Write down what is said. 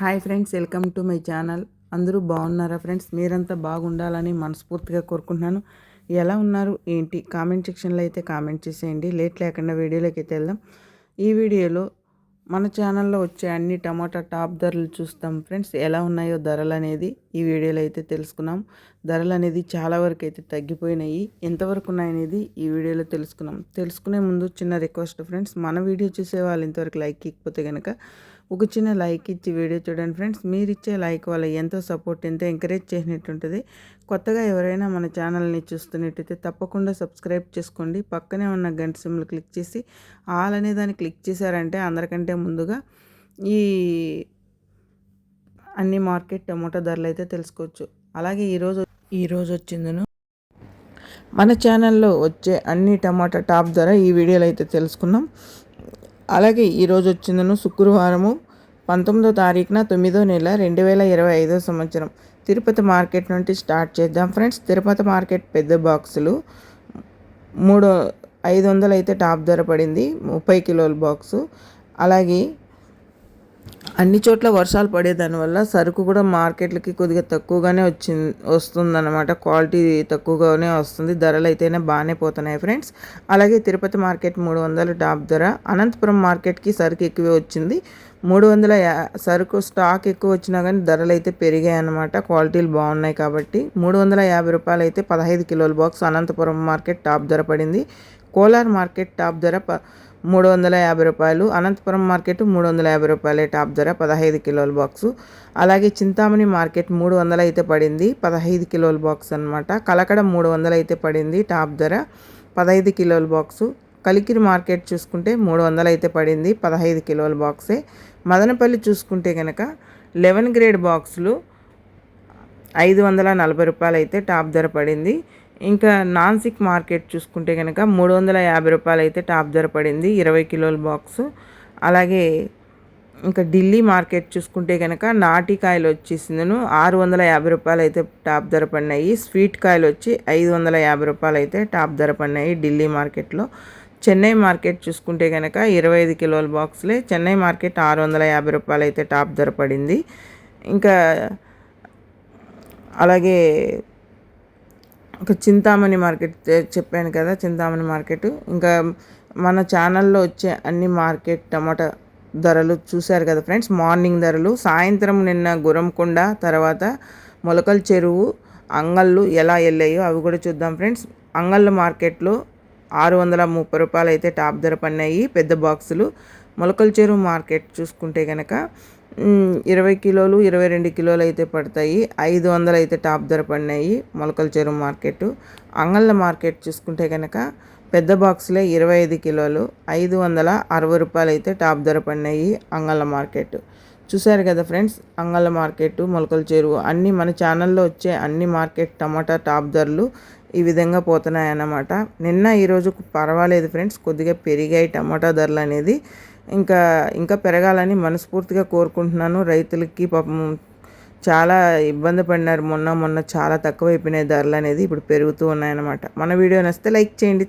Hi friends welcome to my channel. అందరూ బాగున్నారా friends? మీరంతా బాగుండాలని మనస్ఫూర్తిగా కోరుకుంటున్నాను. ఎలా ఉన్నారు? ఏంటి? కామెంట్ సెక్షన్లో అయితే కామెంట్ చేసేయండి. లేట్ లేకుండా వీడియోలోకి అయితే వెళ్దాం. ఈ వీడియోలో మన ఛానల్లో వచ్చే అన్ని టమాటా టాప్ ధరలు చూస్తాం ఫ్రెండ్స్. ఎలా ఉన్నాయో ధరలు అనేది ఈ వీడియోలో అయితే తెలుసుకున్నాం. ధరలు అనేది చాలా వరకు అయితే తగ్గిపోయినాయి. ఎంతవరకు ఉన్నాయనేది ఈ వీడియోలో తెలుసుకున్నాం. తెలుసుకునే ముందు చిన్న రిక్వెస్ట్ ఫ్రెండ్స్. మన వీడియో చూసే వాళ్ళు ఇంతవరకు లైక్ ఇకపోతే కనుక ఒక చిన్న లైక్ ఇచ్చి వీడియో చూడండి ఫ్రెండ్స్. మీరు ఇచ్చే లైక్ వల్ల ఎంతో సపోర్ట్ ఎంతో ఎంకరేజ్ చేసినట్టుంటుంది. కొత్తగా ఎవరైనా మన ఛానల్ని చూస్తున్నట్టయితే తప్పకుండా సబ్స్క్రైబ్ చేసుకోండి. పక్కనే ఉన్న గంట సిమ్లు క్లిక్ చేసి ఆల్ అనే దాన్ని క్లిక్ చేశారంటే అందరికంటే ముందుగా ఈ అన్ని మార్కెట్ టమోటా ధరలు అయితే తెలుసుకోవచ్చు. అలాగే ఈరోజు ఈరోజు వచ్చిందను. మన ఛానల్లో వచ్చే అన్ని టమాటా టాప్ ధర ఈ వీడియోలో అయితే తెలుసుకున్నాం. అలాగే ఈరోజు వచ్చిందను శుక్రవారము పంతొమ్మిదో తారీఖున తొమ్మిదో నెల రెండు వేల ఇరవై ఐదో సంవత్సరం. తిరుపతి మార్కెట్ నుండి స్టార్ట్ చేద్దాం ఫ్రెండ్స్. తిరుపతి మార్కెట్ పెద్ద బాక్సులు. మూడు ఐదు వందలు అయితే టాప్ ధర పడింది. ముప్పై కిలోల బాక్సు. అలాగే అన్ని చోట్ల వర్షాలు పడేదానివల్ల సరుకు కూడా మార్కెట్లకి కొద్దిగా తక్కువగానే వచ్చింది వస్తుందన్నమాట. క్వాలిటీ తక్కువగానే వస్తుంది. ధరలు అయితేనే బాగానే పోతున్నాయి ఫ్రెండ్స్. అలాగే తిరుపతి మార్కెట్ మూడు వందల టాప్ ధర. అనంతపురం మార్కెట్కి సరుకు ఎక్కువే వచ్చింది. మూడు వందల సరుకు స్టాక్ ఎక్కువ వచ్చినా కానీ ధరలు అయితే పెరిగాయి అనమాట క్వాలిటీలు బాగున్నాయి కాబట్టి మూడు వందల యాభై రూపాయలు అయితే పదహైదు కిలోల బాక్స్ అనంతపురం మార్కెట్ టాప్ ధర పడింది. కోలార్ మార్కెట్ టాప్ ధర ప మూడు వందల యాభై రూపాయలు అనంతపురం మార్కెట్ మూడు వందల యాభై రూపాయలే టాప్ ధర పదహైదు కిలోల బాక్సు. అలాగే చింతామణి మార్కెట్ మూడు వందలు అయితే పడింది పదహైదు కిలోల బాక్స్ అనమాట కలకడ మూడు వందలు అయితే పడింది టాప్ ధర పదహైదు కిలోల బాక్సు. కలికిరి మార్కెట్ చూసుకుంటే మూడు వందలు అయితే పడింది పదహైదు కిలోల బాక్సే. మదనపల్లి చూసుకుంటే కనుక లెవెన్ గ్రేడ్ బాక్సులు ఐదు వందల నలభై రూపాయలు అయితే టాప్ ధర పడింది. ఇంకా నాన్సిక్ మార్కెట్ చూసుకుంటే కనుక మూడు వందల యాభై రూపాయలు అయితే టాప్ ధర పడింది ఇరవై కిలోల బాక్స్. అలాగే ఇంకా ఢిల్లీ మార్కెట్ చూసుకుంటే కనుక నాటి కాయలు వచ్చేసిందను ఆరు వందల యాభై రూపాయలు అయితే టాప్ ధర పడినాయి. స్వీట్ కాయలు వచ్చి ఐదు వందల యాభై రూపాయలు అయితే టాప్ ధర పడినాయి ఢిల్లీ మార్కెట్లో. చెన్నై మార్కెట్ చూసుకుంటే కనుక ఇరవై ఐదు కిలోల బాక్స్లే చెన్నై మార్కెట్ ఆరు వందల యాభై రూపాయలు అయితే టాప్ ధర పడింది. ఇంకా అలాగే ఒక చింతామణి మార్కెట్ చెప్పాను కదా చింతామణి మార్కెట్. ఇంకా మన ఛానల్లో వచ్చే అన్ని మార్కెట్ టమాటా ధరలు చూశారు కదా ఫ్రెండ్స్? మార్నింగ్ ధరలు సాయంత్రం నిన్న గురంకొండ తర్వాత మొలకల చెరువు అంగళ్ళు ఎలా వెళ్ళాయో అవి కూడా చూద్దాం ఫ్రెండ్స్. అంగళ్ళ మార్కెట్లో ఆరు వందల ముప్పై రూపాయలు అయితే టాప్ ధర పడినాయి పెద్ద బాక్సులు. మొలకల చెరువు మార్కెట్ చూసుకుంటే కనుక ఇరవై కిలోలు ఇరవై రెండు కిలోలు అయితే పడతాయి. ఐదు వందలు అయితే టాప్ ధర పడినాయి. మొలకల చెరువు మార్కెట్ అంగళ్ళ మార్కెట్ చూసుకుంటే కనుక పెద్ద బాక్స్లే ఇరవై ఐదు కిలోలు ఐదు వందల అరవై రూపాయలు అయితే టాప్ ధర పడినాయి అంగళ్ళ మార్కెట్ చూసారు కదా ఫ్రెండ్స్ అంగళ్ళ మార్కెట్ మొలకల చెరువు అన్నీ మన ఛానల్లో వచ్చే అన్ని మార్కెట్ టమాటా టాప్ ధరలు ఈ విధంగా పోతున్నాయి అన్నమాట నిన్న ఈరోజు పర్వాలేదు ఫ్రెండ్స్ కొద్దిగా పెరిగాయి టమాటా ధరలు అనేది. ఇంకా ఇంకా పెరగాలని మనస్ఫూర్తిగా కోరుకుంటున్నాను. రైతులకి పాపం చాలా ఇబ్బంది పడినారు. మొన్న మొన్న చాలా తక్కువ అయిపోయినాయి ధరలు అనేది ఇప్పుడు పెరుగుతూ ఉన్నాయన్నమాట. మన వీడియో నచ్చితే లైక్ చేయండి.